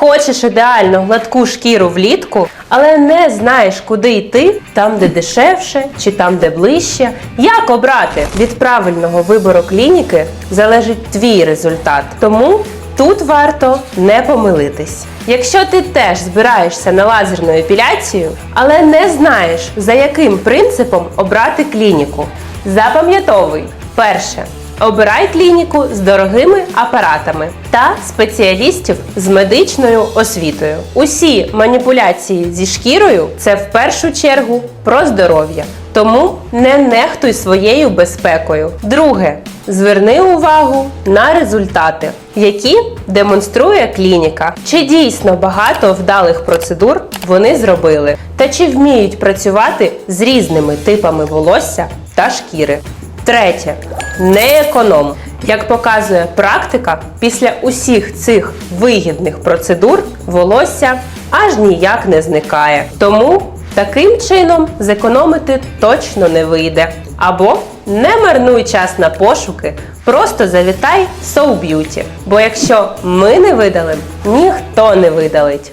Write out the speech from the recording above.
Хочеш ідеально гладку шкіру влітку, але не знаєш, куди йти, там, де дешевше чи там, де ближче. Як обрати? Від правильного вибору клініки залежить твій результат. Тому тут варто не помилитись. Якщо ти теж збираєшся на лазерну епіляцію, але не знаєш, за яким принципом обрати клініку, запам'ятовуй перше. Обирай клініку з дорогими апаратами та спеціалістів з медичною освітою. Усі маніпуляції зі шкірою це в першу чергу про здоров'я. Тому не нехтуй своєю безпекою. Друге, зверни увагу на результати, які демонструє клініка. Чи дійсно багато вдалих процедур вони зробили, та чи вміють працювати з різними типами волосся та шкіри. Третє. Не економ. Як показує практика, після усіх цих вигідних процедур волосся аж ніяк не зникає. Тому таким чином зекономити точно не вийде. Або не марнуй час на пошуки, просто завітай So Beauty. Бо якщо ми не видалимо, ніхто не видалить.